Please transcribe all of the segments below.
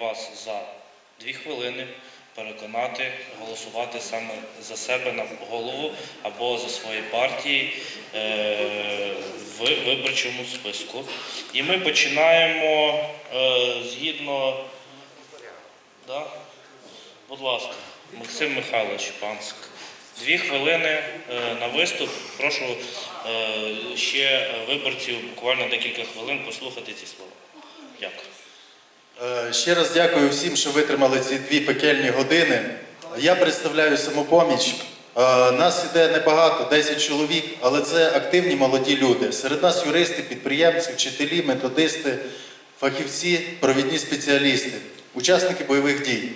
вас за дві хвилини переконати голосувати саме за себе на голову або за свої партії е, в виборчому списку. І ми починаємо е, згідно. Да? Будь ласка, Максим Михайлович Панск. Дві хвилини е, на виступ. Прошу ще виборців буквально декілька хвилин послухати ці слова. Дякую. Е, Ще раз дякую всім, що витримали ці дві пекельні години. Я представляю самопоміч. Е, Нас іде небагато, 10 чоловік, але це активні молоді люди. Серед нас юристи, підприємці, вчителі, методисти, фахівці, провідні спеціалісти, учасники бойових дій.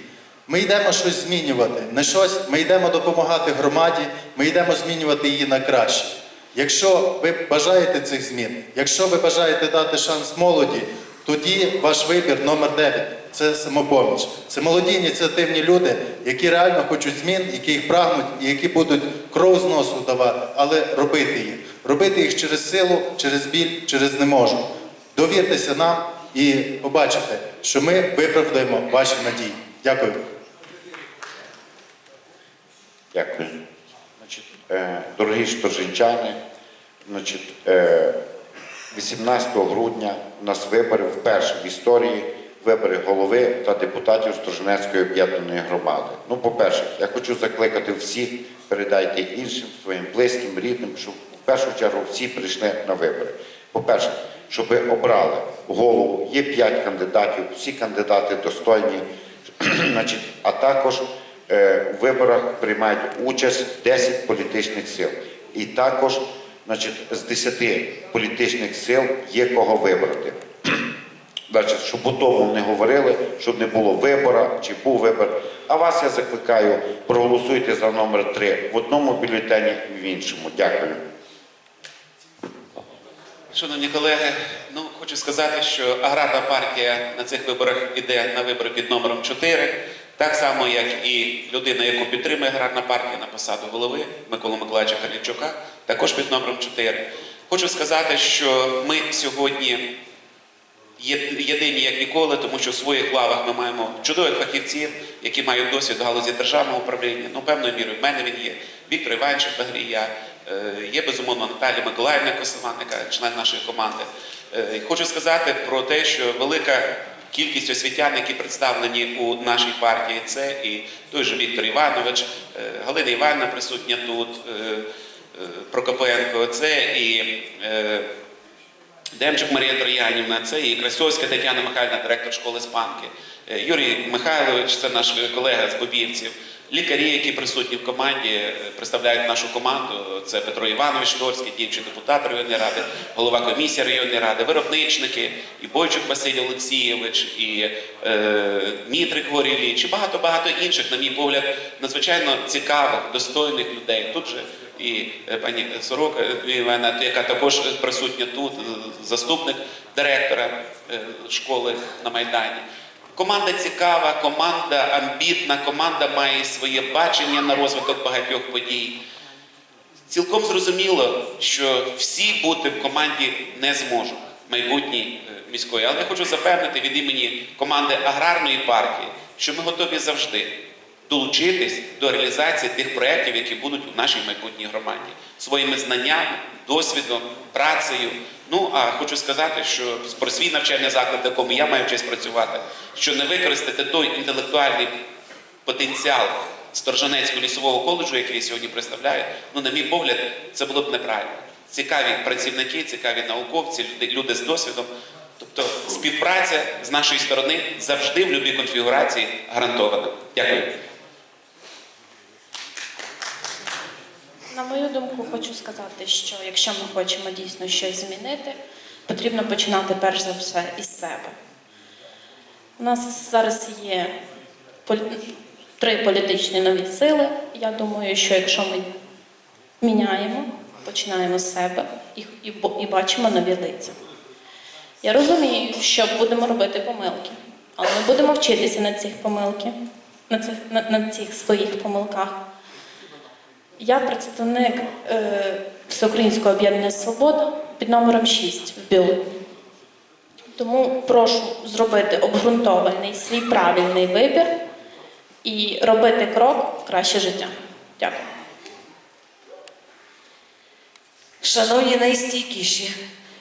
Ми йдемо щось змінювати. Не щось, ми йдемо допомагати громаді, ми йдемо змінювати її на краще. Якщо ви бажаєте цих змін, якщо ви бажаєте дати шанс молоді, тоді ваш вибір номер 9 це самопоміч. Це молоді ініціативні люди, які реально хочуть змін, які їх прагнуть і які будуть кров з носу давати, але робити їх. Робити їх через силу, через біль, через не можу. Довіртеся нам і побачите, що ми виправдаємо ваші надії. Дякую. Дякую. Е, дорогі шторжинчани, значить, е, 18 грудня у нас вибори вперше в історії вибори голови та депутатів Сторженецької об'єднаної громади. Ну, по-перше, я хочу закликати всіх, передайте іншим своїм близьким, рідним, щоб в першу чергу всі прийшли на вибори. По-перше, щоб ви обрали голову. Є п'ять кандидатів, всі кандидати достойні. Значить, а також е, в виборах приймають участь 10 політичних сил. І також значить, з 10 політичних сил є кого вибрати. Значить, щоб тому не говорили, щоб не було вибора чи був вибор. А вас я закликаю, проголосуйте за номер 3 в одному бюлетені і в іншому. Дякую. Шановні колеги, ну хочу сказати, що аграрна партія на цих виборах іде на вибори під номером 4, так само, як і людина, яку підтримує аграрна партія на посаду голови Микола Миколаївича Карлічука, також під номером 4. Хочу сказати, що ми сьогодні єдині як ніколи, тому що в своїх лавах ми маємо чудових фахівців, які мають досвід в галузі державного управління. Ну, певною мірою, в мене він є. Віктор Іванович Багрія, е, є безумовно Наталія Миколаївна Косованника, член нашої команди. Е, Хочу сказати про те, що велика кількість освітян, які представлені у нашій партії, це і той же Віктор Іванович, е, Галина Івановна присутня тут, Прокопенко, це і е, Демчук Марія Троянівна, це і Красовська Тетяна Михайлівна, директор школи Спанки, Е, Юрій Михайлович, це наш колега з Бобівців, лікарі, які присутні в команді, е, представляють нашу команду. Це Петро Іванович Торський, діючий депутат районної ради, голова комісії районної ради, виробничники, і Бойчук Василь Олексійович, і е, Мітрик Горіліч, і багато-багато інших, на мій погляд, надзвичайно цікавих, достойних людей. Тут же і е, пані Сорока е, Івана, яка також присутня тут, заступник директора е, школи на Майдані. Команда цікава, команда амбітна, команда має своє бачення на розвиток багатьох подій. Цілком зрозуміло, що всі бути в команді не зможуть майбутній міської. Але я хочу запевнити від імені команди аграрної партії, що ми готові завжди долучитись до реалізації тих проєктів, які будуть у нашій майбутній громаді, своїми знаннями, досвідом, працею. Ну а хочу сказати, що про свій навчальний заклад, в якому я маю честь працювати, що не використати той інтелектуальний потенціал Сторжанецького лісового коледжу, який я сьогодні представляю, ну, на мій погляд, це було б неправильно. Цікаві працівники, цікаві науковці, люди, люди з досвідом. Тобто співпраця з нашої сторони завжди в будь-якій конфігурації гарантована. Дякую. На мою думку, хочу сказати, що якщо ми хочемо дійсно щось змінити, потрібно починати перш за все із себе. У нас зараз є три політичні нові сили. Я думаю, що якщо ми міняємо, починаємо з себе і, бачимо нові лиця. Я розумію, що будемо робити помилки, але ми будемо вчитися на цих помилки, на цих, на, на цих своїх помилках. Я представник е, Всеукраїнського об'єднання Свобода під номером 6 в бюлетні. Тому прошу зробити обґрунтований свій правильний вибір і робити крок в краще життя. Дякую. Шановні найстійкіші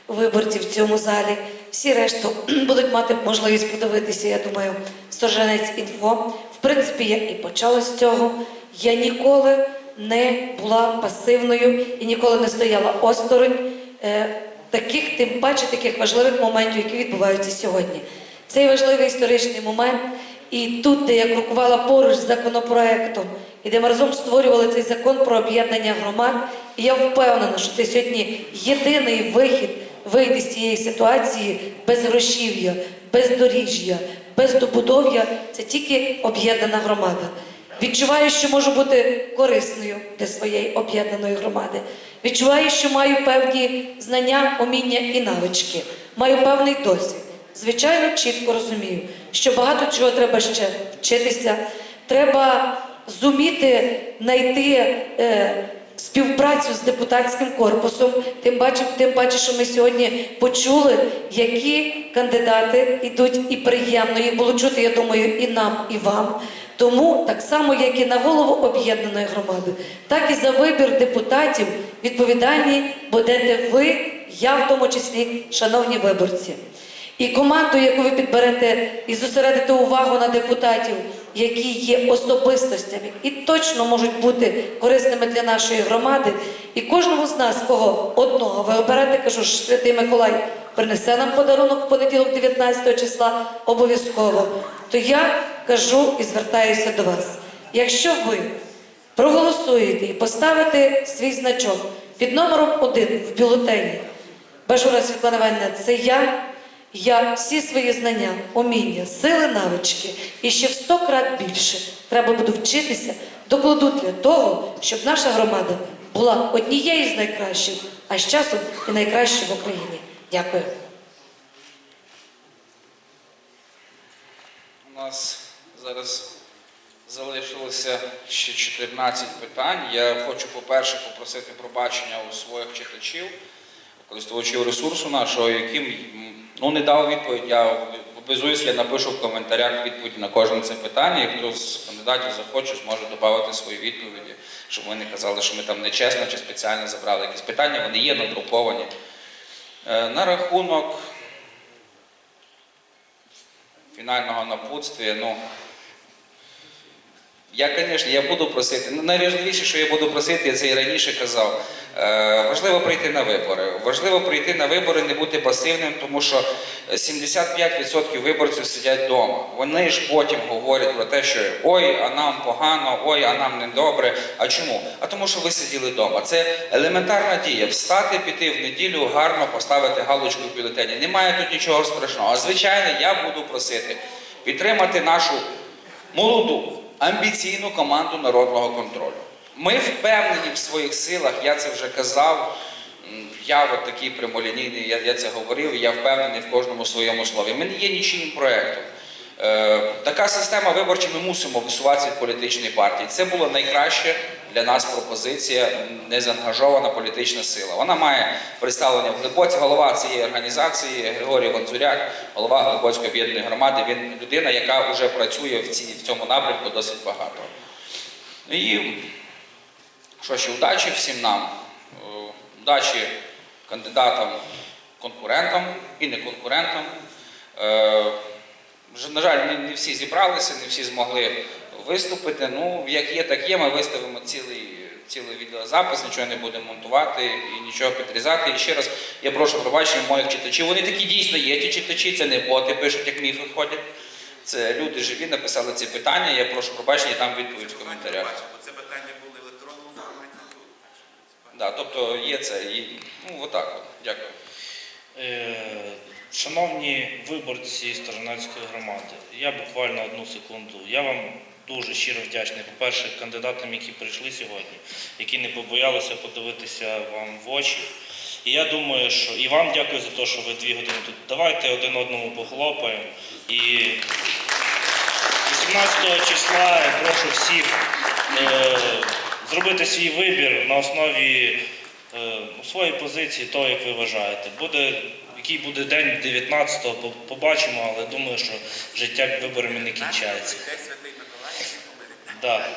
виборці в цьому залі, всі решту будуть мати можливість подивитися, я думаю, Сторжанець інфо. В принципі, я і почала з цього. Я ніколи не була пасивною і ніколи не стояла осторонь е, таких, тим паче таких важливих моментів, які відбуваються сьогодні. Цей важливий історичний момент, і тут, де я крокувала поруч з законопроектом, і де ми разом створювали цей закон про об'єднання громад, і я впевнена, що це сьогодні єдиний вихід вийти з цієї ситуації без грошів'я, без доріжжя, без добудов'я це тільки об'єднана громада. Відчуваю, що можу бути корисною для своєї об'єднаної громади. Відчуваю, що маю певні знання, уміння і навички, маю певний досвід. Звичайно, чітко розумію, що багато чого треба ще вчитися. Треба зуміти знайти е, співпрацю з депутатським корпусом. Тим паче, тим паче, що ми сьогодні почули, які кандидати йдуть, і приємно їх було чути, я думаю, і нам, і вам. Тому так само, як і на голову об'єднаної громади, так і за вибір депутатів відповідальні будете ви, я в тому числі, шановні виборці. І команду, яку ви підберете, і зосередите увагу на депутатів, які є особистостями і точно можуть бути корисними для нашої громади. І кожному з нас, кого одного ви оберете, кажу, Святий Миколай принесе нам подарунок в понеділок, 19 числа, обов'язково. То я кажу і звертаюся до вас. Якщо ви проголосуєте і поставите свій значок під номером один в бюлетені, Бажура Світлана Іванівна, це я. Я всі свої знання, уміння, сили, навички і ще в сто крат більше треба буду вчитися, докладу для того, щоб наша громада була однією з найкращих, а з часом і найкращою в Україні. Дякую. У нас зараз залишилося ще 14 питань. Я хочу, по-перше, попросити пробачення у своїх читачів, користувачів ресурсу нашого, яким ну, не дав відповідь. Я обязуюсь, я напишу в коментарях відповідь на кожне це питання, і хто з кандидатів захоче, зможе додати свої відповіді, щоб ми не казали, що ми там нечесно чи спеціально забрали якісь питання, вони є надруковані. Е, На рахунок фінального напутствия, ну, я, звісно, я буду просити. Ну, найважливіше, що я буду просити, я це і раніше казав. Е, важливо прийти на вибори. Важливо прийти на вибори, не бути пасивним, тому що 75% виборців сидять вдома. Вони ж потім говорять про те, що ой, а нам погано, ой, а нам не добре. А чому? А тому, що ви сиділи вдома. Це елементарна дія. Встати, піти в неділю, гарно поставити галочку в бюлетені. Немає тут нічого страшного. А звичайно, я буду просити підтримати нашу молоду, амбіційну команду народного контролю. Ми впевнені в своїх силах, я це вже казав. Я от такий прямолінійний, я, я це говорив, я впевнений в кожному своєму слові. Ми не є нічим проєктом. Е, така система виборча, ми мусимо висуватися від політичної партії. Це було найкраща для нас пропозиція, незаангажована політична сила. Вона має представлення в Глибоці, голова цієї організації Григорій Гонцуряк, голова Глибоцької об'єднаної громади. Він людина, яка вже працює в, цій, в цьому напрямку досить багато. І що ще, удачі всім нам, Е, удачі кандидатам, конкурентам і не конкурентам. Е, На жаль, не всі зібралися, не всі змогли виступити. Ну, як є, так є. Ми виставимо цілий, цілий відеозапис, нічого не будемо монтувати і нічого підрізати. І ще раз я прошу пробачення моїх читачів. Вони такі дійсно є, ті читачі, це не боти, пишуть, як міфи ходять. Це люди живі, написали ці питання. Я прошу пробачення, я там відповідь в коментарях. Це питання були в електронному форматі. Да, тобто є це і ну отак. От. Дякую. Е, Шановні виборці Сторожинецької громади, я буквально одну секунду. Я вам дуже щиро вдячний, по-перше, кандидатам, які прийшли сьогодні, які не побоялися подивитися вам в очі. І я думаю, що і вам дякую за те, що ви дві години тут. Давайте один одному похлопаємо. І 18 числа я прошу всіх е, зробити свій вибір на основі е, своєї позиції, того, як ви вважаєте. Буде який буде день 19-го, побачимо, але думаю, що життя виборами не кінчається. Да.